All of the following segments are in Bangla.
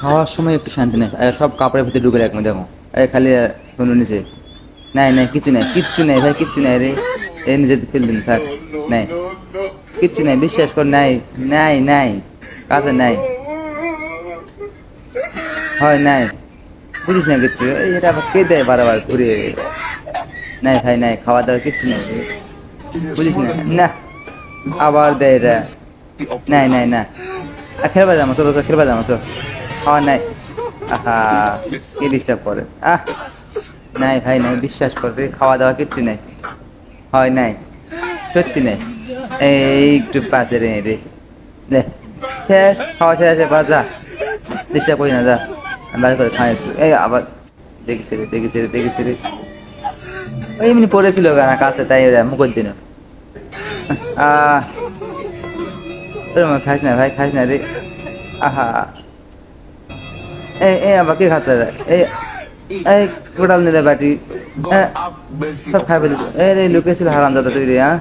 খাওয়ার সময় একটু শান্তি নেই। সব কাপড়ের ভিতরে ঢুকে রাখব দেখো। খালি কোনো নিচে। নাই নাই কিছু নাই, কিচ্ছু নাই, ভাই, কিচ্ছু নাই রে। এ, নিজে ফেল দিন, থাক, নাই। কিচ্ছু নাই, বিশ্বাস কর, নাই নাই নাই, কাছে নাই। হয়, নাই। বুঝিস না কিচ্ছু এটা আবার কে দেয় বারবার ঘুরে নাই, ভাই, নাই, খাওয়া দাওয়া কিচ্ছু নাই। বুঝিস না? না, আবার দেয় এটা। নাই নাই, না। খেলবা যাব, চলো চলো, খেলবা যাব, চলো। খাওয়া নাই। আহা, কি ডিস্টার্ব করে? আহ, নাই ভাই, নাই, বিশ্বাস করে খাওয়া দাওয়া কিচ্ছু নাই। হয় নাই, সত্যি নাই। এই একটু পাশে রে রে। লে, শেষ, খাওয়া শেষ, এবার যা। ডিস্টার্ব করি না, যা। বার করে খাই একটু। এই আবার, দেখেছি রে দেখেছি রে দেখেছি রে। ওই এমনি পড়েছিল গানা কাছে, তাই মুখর দিন আহ, তোর খাস না ভাই, খাস না রে। আহা। এই আবার কে খাচ্ছে? এই এই গোটাল নিলে বাটি। সব খাই ফেলি। এ, রে, লুকেছিল হারাম দাদা তুই রে হ্যাঁ?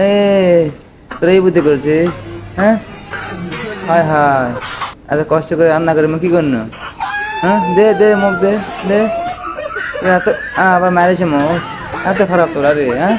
এ, তোরা এই বুদ্ধি করছিস হ্যাঁ? হায় হায়। এত কষ্ট করে রান্না করে কি করল হ্যাঁ? দে দে, মুখ দে দে। এত আবার মারিস মুখ এত খারাপ তোরা রে হ্যাঁ?